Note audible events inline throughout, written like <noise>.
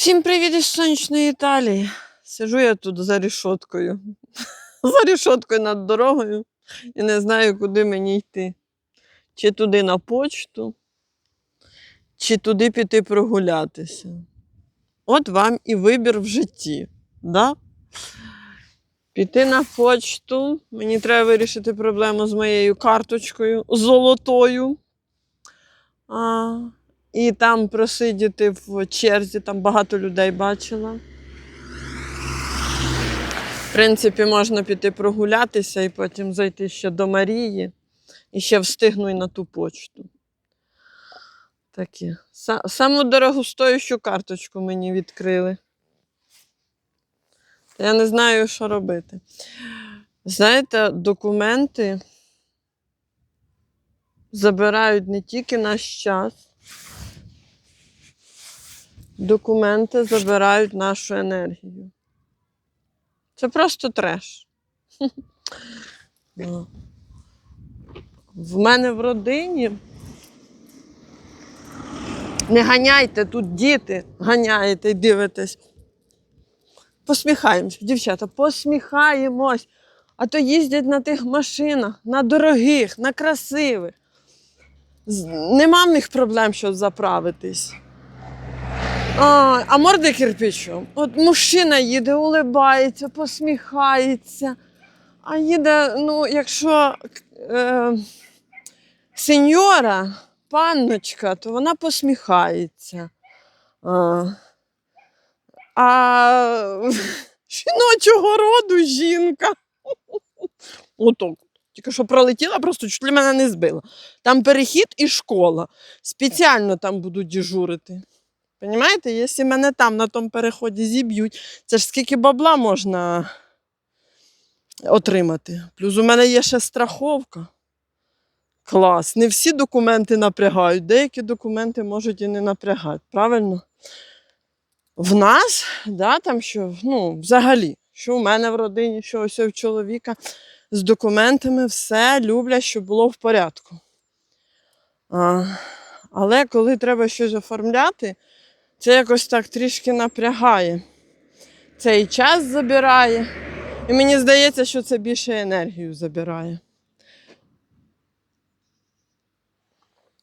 Всім привіт із сонячної Італії. Сижу я тут за рішоткою. <laughs> За рішоткою над дорогою і не знаю, куди мені йти. Чи туди на почту, чи туди піти прогулятися. От вам і вибір в житті. Да? Піти на почту. Мені треба вирішити проблему з моєю карточкою золотою. А, і там просидіти в черзі, там багато людей бачила. В принципі, можна піти прогулятися і потім зайти ще до Марії і ще встигну і на ту почту. Таке. Са- Саму дорогостоящу карточку мені відкрили. Я не знаю, що робити. Знаєте, документи забирають не тільки наш час, документи забирають нашу енергію. Це просто треш. <laughs> Ну. В мене в родині. Не ганяйте тут діти, ганяєте і дивитесь. Посміхаємось, дівчата, посміхаємось. А то їздять на тих машинах, на дорогих, на красивих. Нема в них проблем, щоб заправитись. А, а морди кирпичом. От мужчина їде, улибається, посміхається. А їде, ну, якщо е, сеньора, панночка, то вона посміхається. А, а жіночого роду жінка. Отак. Тільки що пролетіла, просто чуть ли мене не збила. Там перехід і школа. Спеціально там будуть дежурити. Понімаєте, якщо мене там на тому переході зіб'ють, це ж скільки бабла можна отримати. Плюс у мене є ще страховка. Клас. Не всі документи напрягають, деякі документи можуть і не напрягати, правильно? В нас, да, там що, ну, взагалі, що в мене в родині, що ось у чоловіка, з документами все люблять, щоб було в порядку. А, але коли треба щось оформляти, це якось так трішки напрягає. Це і час забирає. І мені здається, що це більше енергію забирає.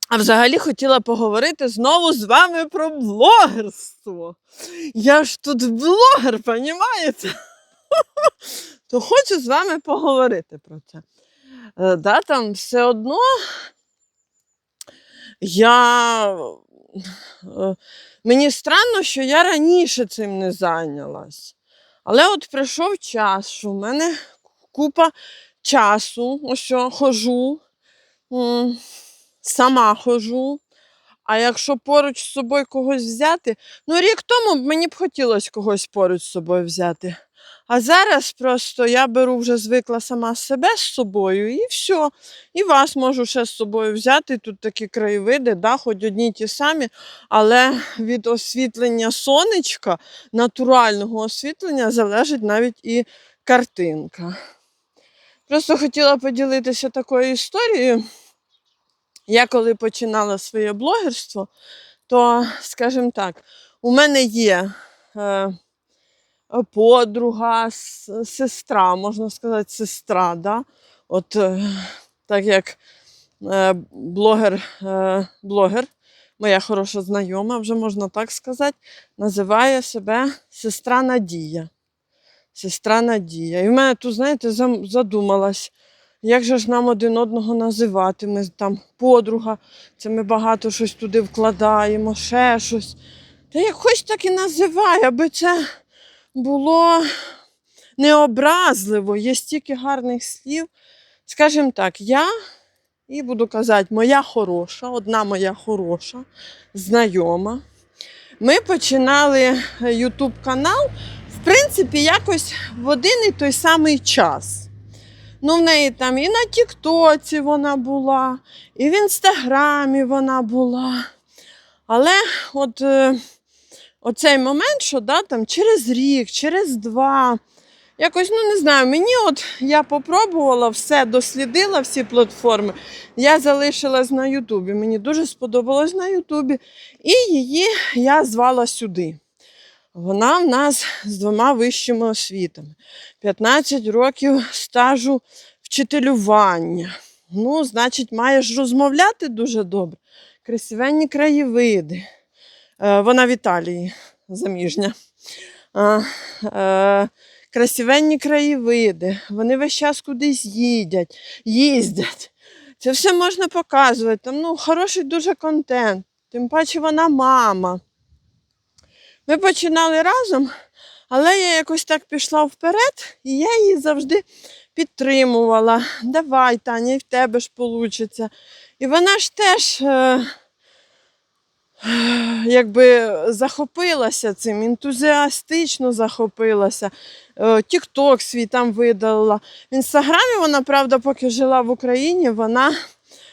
А взагалі хотіла поговорити знову з вами про блогерство. Я ж тут блогер, понімаєте? <laughs> То хочу з вами поговорити про це. Е, Да, там все одно я. Е, Мені странно, що я раніше цим не зайнялась. Але от прийшов час, що в мене купа часу, ось що хожу, сама хожу. А якщо поруч з собою когось взяти, ну рік тому мені б хотілося когось поруч з собою взяти. А зараз просто я беру вже звикла сама себе з собою і все. І вас можу ще з собою взяти. Тут такі краєвиди, да, хоч одні ті самі, але від освітлення сонечка, натурального освітлення залежить навіть і картинка. Просто хотіла поділитися такою історією. Я коли починала своє блогерство, то, скажімо так, у мене є е, подруга, сестра, можна сказати, сестра. Да? От е, так як е, блогер, е, блогер, моя хороша знайома, вже можна так сказати, називає себе сестра Надія. Сестра Надія. І в мене тут, знаєте, задумалась, як же ж нам один одного називати? Ми там подруга, це ми багато щось туди вкладаємо, ще щось. Та як хоч так і називай, аби це було необразливо, є стільки гарних слів. Скажімо так, я і буду казати, моя хороша, одна моя хороша, знайома. Ми починали YouTube канал, в принципі, якось в один і той самий час. Ну, в неї там і на Тіктоці вона була, і в Інстаграмі вона була. Але от е, оцей момент, що да, там, через рік, через два, якось, ну не знаю, мені от я попробувала все, дослідила всі платформи. Я залишилась на Ютубі. Мені дуже сподобалось на Ютубі. І її я звала сюди. Вона в нас з двома вищими освітами. 15 років стажу вчителювання. Ну, значить, маєш розмовляти дуже добре. Красивенні краєвиди. Е, вона в Італії заміжня. Е, красивенні краєвиди. Вони весь час кудись їдять, їздять. Це все можна показувати. Там ну, хороший дуже контент. Тим паче вона мама. Ми починали разом, але я якось так пішла вперед, і я її завжди підтримувала. Давай, Таня, і в тебе ж вийде. І вона ж теж е, якби захопилася цим, ентузіастично захопилася. Е, Тікток свій там видалила. В інстаграмі вона, правда, поки жила в Україні, вона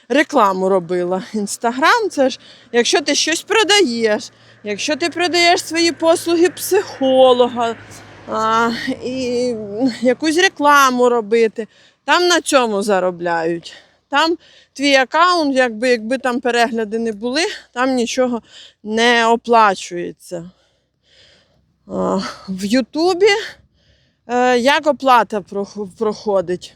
рекламу робила. Інстаграм це ж, якщо ти щось продаєш, якщо ти продаєш свої послуги психолога, а, і якусь рекламу робити, там на цьому заробляють. Там твій аккаунт, якби, якби там перегляди не були, там нічого не оплачується. В Ютубі е, як оплата проходить?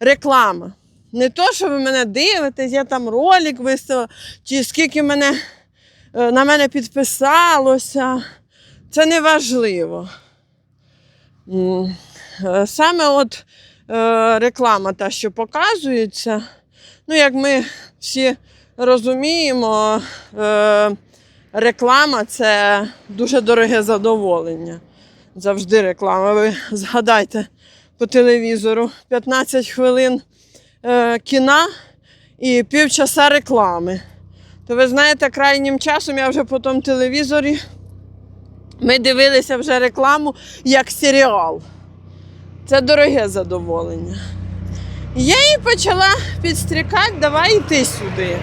Реклама. Не то, що ви мене дивитесь, я там ролик виставила, чи скільки мене, е, на мене підписалося. Це не важливо. Е, Саме от реклама та, що показується, ну, як ми всі розуміємо, е, реклама це дуже дороге задоволення. Завжди реклама. Ви згадайте по телевізору 15 хвилин е, кіна і півчаса реклами. То ви знаєте, крайнім часом я вже по тому телевізорі ми дивилися вже рекламу як серіал. Це дороге задоволення. Я її почала підстрікати, давай йти сюди.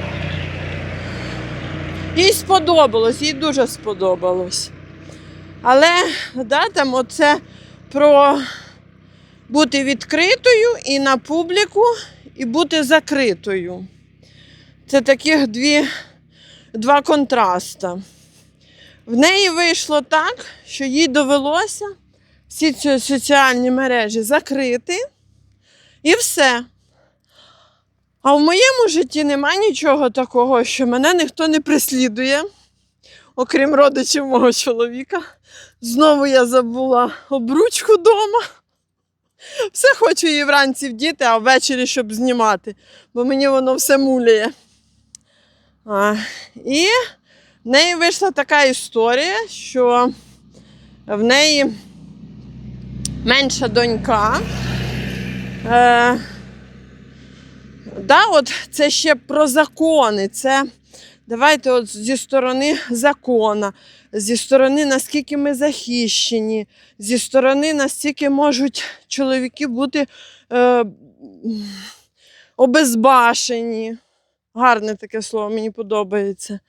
Їй сподобалось, їй дуже сподобалось. Але да, там оце про бути відкритою і на публіку, і бути закритою. Це таких дві, два контраста. В неї вийшло так, що їй довелося всі ці соціальні мережі закрити і все. А в моєму житті немає нічого такого, що мене ніхто не прислідує, окрім родичів мого чоловіка. Знову я забула обручку вдома. Все хочу її вранці вдіти, а ввечері, щоб знімати, бо мені воно все муляє. А, і в неї вийшла така історія, що в неї менша донька. Е, да, от це ще про закони. Це давайте от зі сторони закона, зі сторони, наскільки ми захищені, зі сторони, наскільки можуть чоловіки бути е, обезбашені. Гарне таке слово, мені подобається.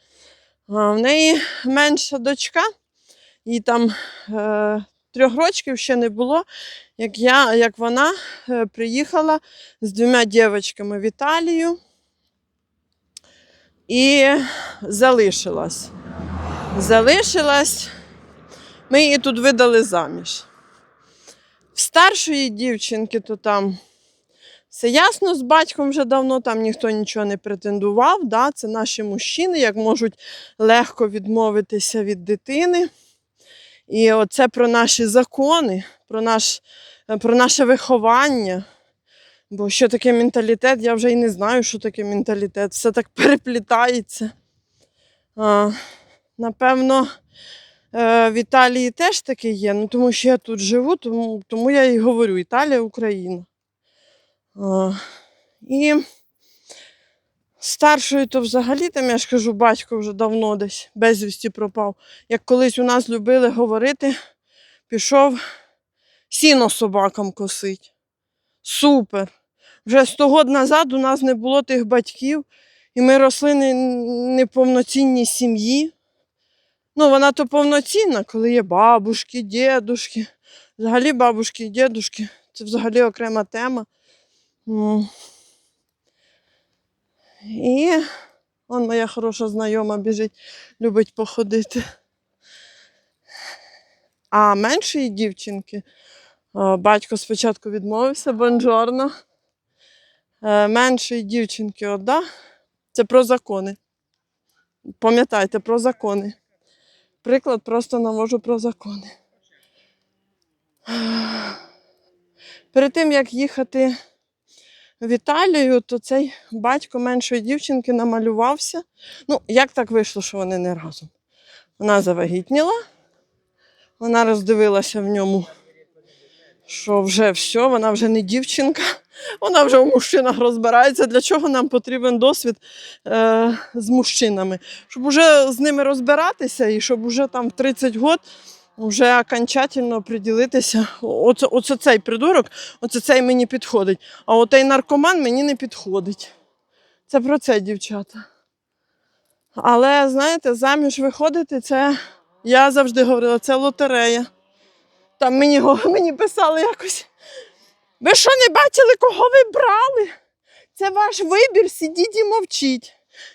В неї менша дочка, їй там е, трьох років ще не було, як, я, як вона е, приїхала з двома дівчатками в Італію і залишилась. Залишилась. Ми її тут видали заміж. В старшої дівчинки то там все ясно з батьком вже давно, там ніхто нічого не претендував. Да? Це наші мужчини, як можуть легко відмовитися від дитини. І оце про наші закони, про, наш, про наше виховання. Бо що таке менталітет, я вже і не знаю, що таке менталітет. Все так <laughs> переплітається. А, напевно, е, в Італії теж таке є, ну, тому що я тут живу, тому, тому я і говорю: Італія, Україна. А, і старшою, то взагалі, там, я ж кажу, батько вже давно десь безвісті пропав. Як колись у нас любили говорити, пішов сіно собакам косить. Супер. Вже 100 років назад у нас не було тих батьків, і ми росли не- неповноцінній сім'ї. Ну, вона то повноцінна, коли є бабушки, дідушки. Взагалі бабушки і дідушки це взагалі окрема тема. І он моя хороша знайома біжить, любить походити. А меншої дівчинки батько спочатку відмовився, бонжорно. Е, Меншої дівчинки одда. Це про закони. Пам'ятайте про закони. Приклад просто навожу про закони. Перед тим, як їхати в Італію, то цей батько меншої дівчинки намалювався. Ну, як так вийшло, що вони не разом? Вона завагітніла, вона роздивилася в ньому, що вже все, вона вже не дівчинка, вона вже в мужчинах розбирається. Для чого нам потрібен досвід е, з мужчинами? Щоб вже з ними розбиратися і щоб вже там в 30 років вже окончательно оприділитися. Оце, оце цей придурок, оце цей мені підходить. А отей наркоман мені не підходить. Це про це, дівчата. Але знаєте, заміж виходити, це я завжди говорила, це лотерея. Там мені, <laughs> мені писали якось. Ви що не бачили, кого ви брали? Це ваш вибір, сидіть і мовчіть.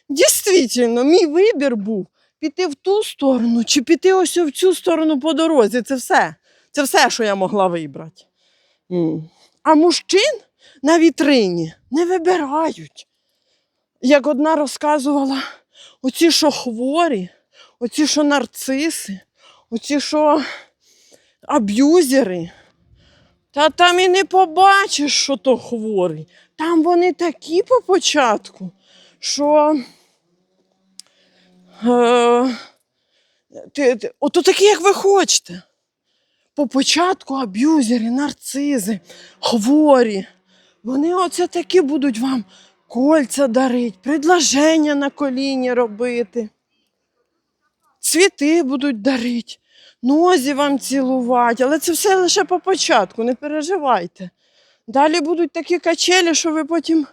Дійсно, мій вибір був піти в ту сторону чи піти ось в цю сторону по дорозі. Це все. Це все, що я могла вибрати. А мужчин на вітрині не вибирають. Як одна розказувала, оці, що хворі, оці, що нарциси, оці, що аб'юзери. Та там і не побачиш, що то хворий. Там вони такі по початку, що. Е, ти, ото такі, як ви хочете. По початку аб'юзери, нарцизи, хворі. Вони оце такі будуть вам кольця дарить, предложення на коліні робити. Цвіти будуть дарити, нозі вам цілувати, але це все лише по початку, не переживайте. Далі будуть такі качелі, що ви потім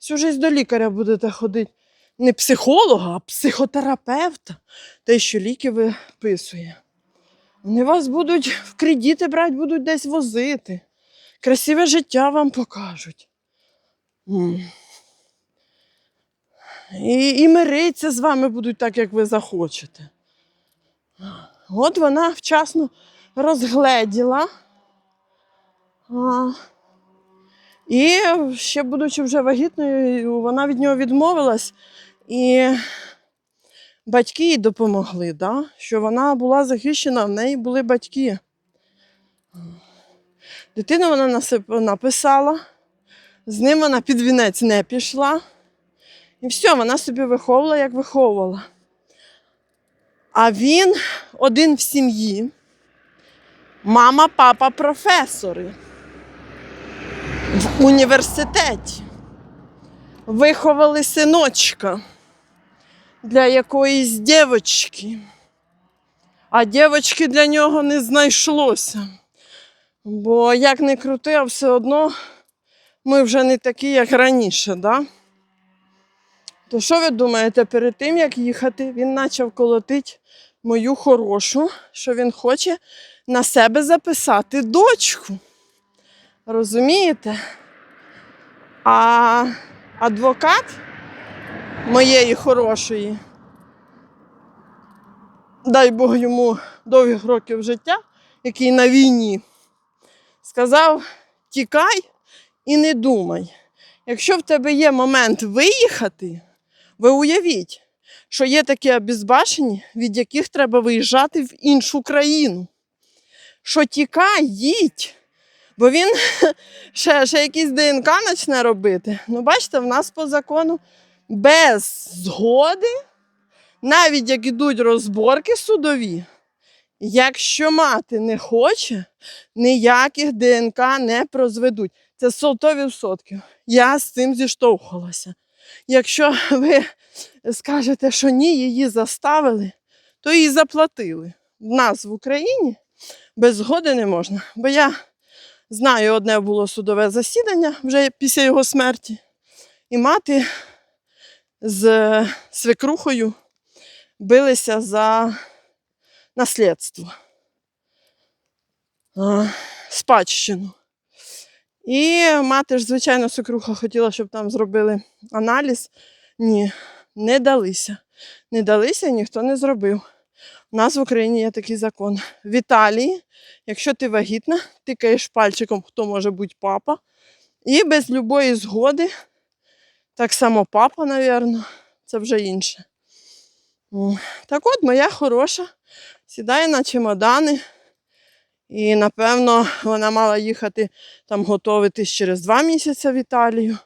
всю життя до лікаря будете ходити. Не психолога, а психотерапевта, той, що ліки виписує. Вони вас будуть в кредити брати, будуть десь возити. Красиве життя вам покажуть. І, і мириться з вами будуть так, як ви захочете. От вона вчасно розгледіла. А, і ще будучи вже вагітною, вона від нього відмовилась. І батьки їй допомогли, да? що вона була захищена, в неї були батьки. Дитину вона написала, з ним вона під вінець не пішла. І все, вона собі виховувала, як виховувала. А він один в сім'ї. Мама, папа професори в університеті. Виховали синочка для якоїсь дівочки. А дівочки для нього не знайшлося. Бо як не крути, а все одно ми вже не такі, як раніше, да? То що ви думаєте, перед тим, як їхати, він почав колотити мою хорошу, що він хоче на себе записати дочку. Розумієте? А адвокат моєї хорошої, дай Бог йому довгих років життя, який на війні, сказав: тікай і не думай. Якщо в тебе є момент виїхати, ви уявіть, що є такі обізбашені, від яких треба виїжджати в іншу країну. Що тікай, їдь. Бо він <laughs> ще, ще якийсь ДНК почне робити. Ну, бачите, в нас по закону без згоди, навіть як ідуть розборки судові, якщо мати не хоче, ніяких ДНК не прозведуть. Це 100%. Я з цим зіштовхувалася. Якщо ви скажете, що ні, її заставили, то її заплатили. В нас в Україні без згоди не можна. Бо я знаю, одне було судове засідання вже після його смерті, і мати з свекрухою билися за наслідство, спадщину. І мати ж, звичайно, свекруха хотіла, щоб там зробили аналіз. Ні, не далися. Не далися, ніхто не зробив. У нас в Україні є такий закон. В Італії, якщо ти вагітна, тикаєш пальчиком, хто може бути папа. І без любої згоди, так само папа, напевно, це вже інше. Так от, моя хороша сідає на чемодани. І, напевно, вона мала їхати там готуватись через два місяці в Італію.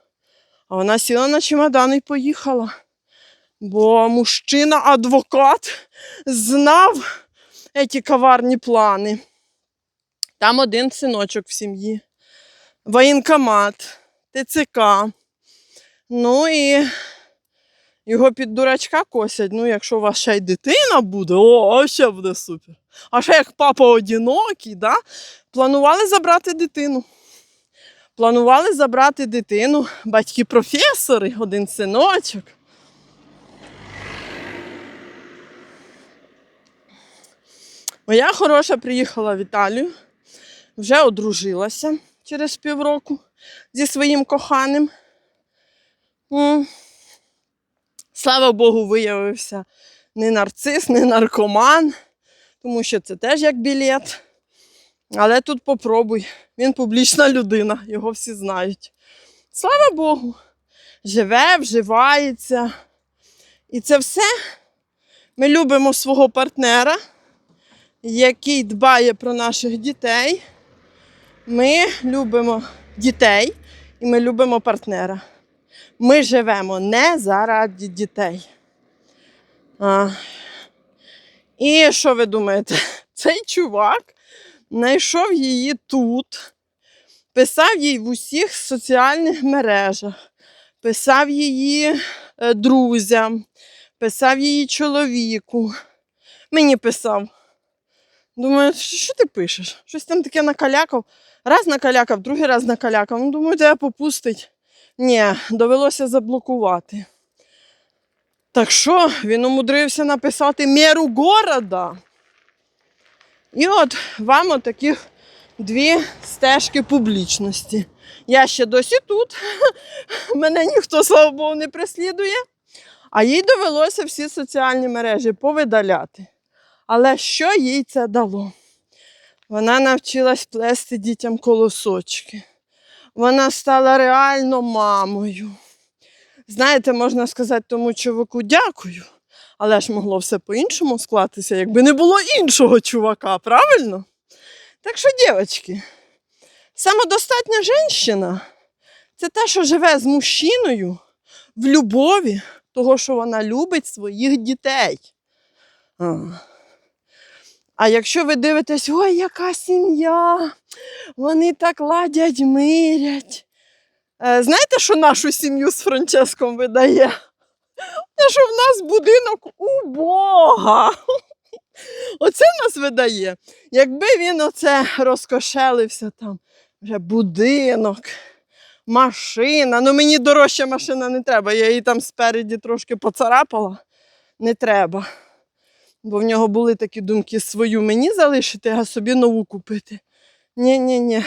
А вона сіла на чемодан і поїхала. Бо мужчина-адвокат знав ці коварні плани. Там один синочок в сім'ї, воєнкомат, ТЦК. Ну і його під дурачка косять. Ну, якщо у вас ще й дитина буде, о, ще буде супер. А ще як папа одинокий, да? планували забрати дитину. Планували забрати дитину, батьки професори, один синочок. Моя хороша приїхала в Італію, вже одружилася через півроку зі своїм коханим. Слава Богу, виявився не нарцис, не наркоман, тому що це теж як білет. Але тут попробуй. Він публічна людина, його всі знають. Слава Богу, живе, вживається. І це все ми любимо свого партнера, який дбає про наших дітей. Ми любимо дітей і ми любимо партнера. Ми живемо не заради дітей. А. І що ви думаєте? <laughs> Цей чувак знайшов її тут, писав їй в усіх соціальних мережах, писав її е, друзям, писав її чоловіку. Мені писав. Думаю, що ти пишеш? Щось там таке накалякав. Раз накалякав, другий раз накалякав. Ну, думаю, тебе попустить. Ні, довелося заблокувати. Так що він умудрився написати меру города. І от вам отакі дві стежки публічності. Я ще досі тут. <laughs> Мене ніхто, слава Богу, не преслідує. А їй довелося всі соціальні мережі повидаляти. Але що їй це дало? Вона навчилась плести дітям колосочки. Вона стала реально мамою. Знаєте, можна сказати тому чуваку дякую, але ж могло все по-іншому склатися, якби не було іншого чувака, правильно? Так що, дівчатки, самодостатня жінка це та, що живе з мужчиною в любові, того, що вона любить своїх дітей. А. Якщо ви дивитесь, ой, яка сім'я, вони так ладять, мирять. Е, Знаєте, що нашу сім'ю з Франческом видає? Те, що в нас будинок у Бога. Оце нас видає. Якби він оце розкошелився там, вже будинок, машина. Ну мені дорожча машина не треба. Я її там спереді трошки поцарапала. Не треба. Бо в нього були такі думки свою мені залишити, а собі нову купити. Ні-ні-ні.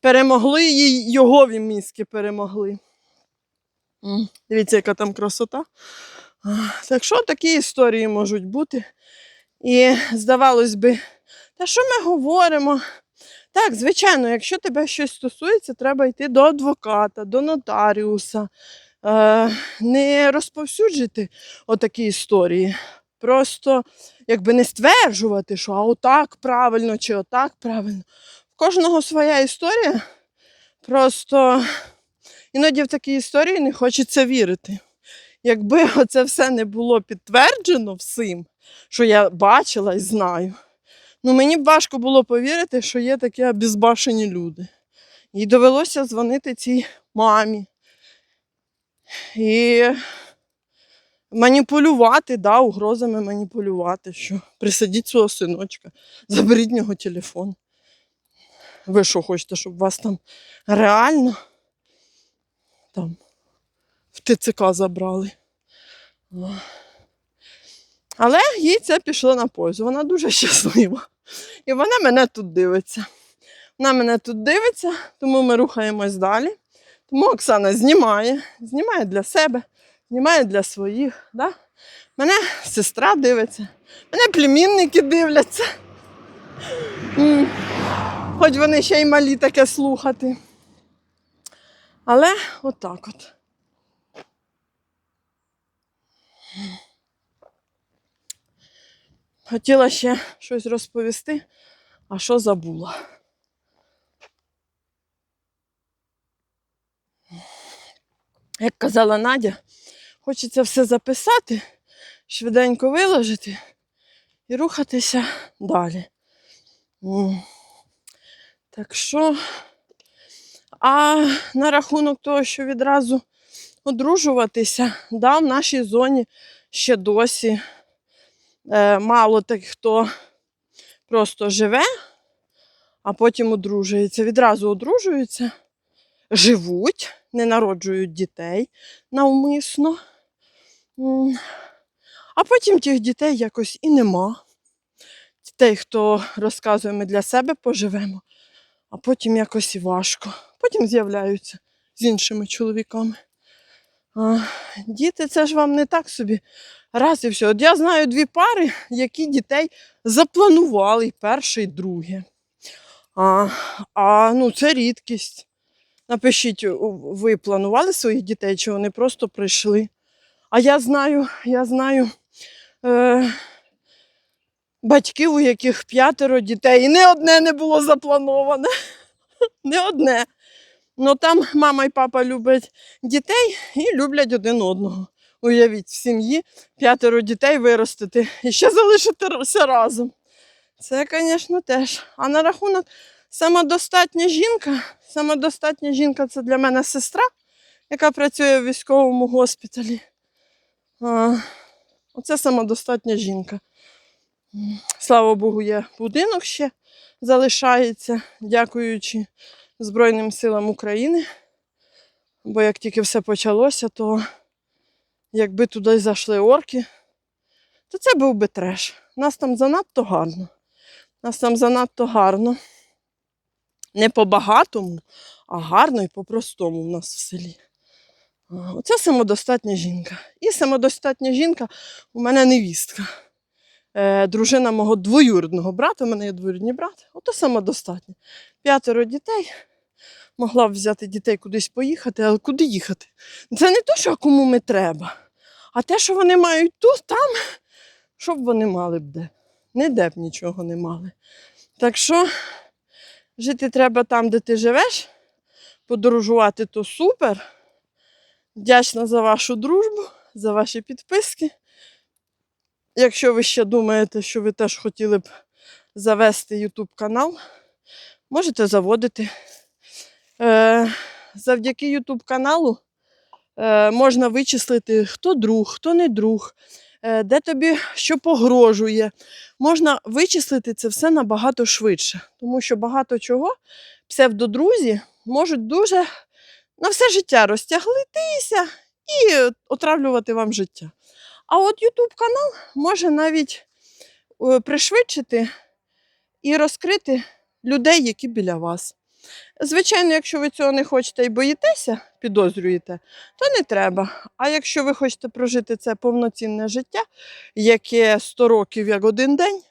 Перемогли їй його мізки перемогли. Дивіться, яка там красота. Так що такі історії можуть бути. І здавалось би, та що ми говоримо? Так, звичайно, якщо тебе щось стосується, треба йти до адвоката, до нотаріуса. Е, не розповсюджити отакі історії. Просто якби не стверджувати, що а отак правильно чи отак правильно. В кожного своя історія. Просто іноді в такі історії не хочеться вірити. Якби <laughs> оце все не було підтверджено всім, що я бачила і знаю, ну мені б важко було повірити, що є такі обізбашені люди. І довелося дзвонити цій мамі. І маніпулювати, да, угрозами маніпулювати, що присадіть свого синочка, заберіть в нього телефон. Ви що хочете, щоб вас там реально там в ТЦК забрали? Але їй це пішло на пользу. Вона дуже щаслива. І вона мене тут дивиться. Вона мене тут дивиться, тому ми рухаємось далі. Тому Оксана знімає, знімає для себе, знімає для своїх. Да? Мене сестра дивиться, мене племінники дивляться. Хоч вони ще й малі таке слухати. Але отак от. Хотіла ще щось розповісти, а що забула. Як казала Надя, хочеться все записати, швиденько виложити і рухатися далі. Так що, а на рахунок того, що відразу одружуватися, да, в нашій зоні ще досі е, мало тих, хто просто живе, а потім одружується. Відразу одружуються, живуть, не народжують дітей навмисно. А потім тих дітей якось і нема. Дітей, хто розказує, ми для себе поживемо, а потім якось і важко. Потім з'являються з іншими чоловіками. А, діти, це ж вам не так собі. Раз і все. От я знаю дві пари, які дітей запланували перше, і друге. А, а ну, це рідкість. Напишіть, ви планували своїх дітей, чи вони просто прийшли? А я знаю, я знаю е, батьків, у яких п'ятеро дітей, і не одне не було заплановане. <laughs> Не одне. Ну там мама і папа люблять дітей і люблять один одного. Уявіть, в сім'ї п'ятеро дітей виростити і ще залишитися разом. Це, звісно, теж. А на рахунок самодостатня жінка. Самодостатня жінка це для мене сестра, яка працює в військовому госпіталі. Оце самодостатня жінка. Слава Богу, є будинок ще залишається, дякуючи Збройним силам України. Бо як тільки все почалося, то якби туди зайшли орки, то це був би треш. Нас там занадто гарно. Нас там занадто гарно. Не по-багатому, а гарно і по-простому в нас в селі. Оце самодостатня жінка. І самодостатня жінка у мене невістка. Е, дружина мого двоюрідного брата, у мене є двоюрідний брат, ото самодостатня. П'ятеро дітей. Могла б взяти дітей кудись поїхати, але куди їхати? Це не те, що кому ми треба, а те, що вони мають тут, там, щоб вони мали б де. Ніде б нічого не мали. Так що жити треба там, де ти живеш, подорожувати то супер. Вдячна за вашу дружбу, за ваші підписки. Якщо ви ще думаєте, що ви теж хотіли б завести YouTube канал, можете заводити. Е, завдяки YouTube каналу е, можна вичислити, хто друг, хто не друг, де тобі що погрожує. Можна вичислити це все набагато швидше, тому що багато чого псевдодрузі можуть дуже на все життя розтяглитися і отравлювати вам життя. А от YouTube канал може навіть е, пришвидшити і розкрити людей, які біля вас. Звичайно, якщо ви цього не хочете і боїтеся, підозрюєте, то не треба. А якщо ви хочете прожити це повноцінне життя, яке 100 років як один день,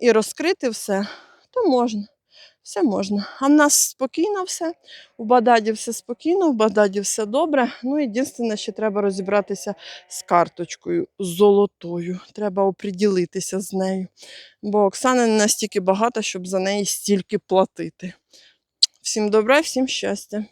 і розкрити все, то можна. Все можна. А в нас спокійно все. У Бададі все спокійно, у Бададі все добре. Ну, єдине, ще треба розібратися з карточкою золотою. Треба оприділитися з нею. Бо Оксана не настільки багата, щоб за неї стільки платити. Всім добра, всім щастя.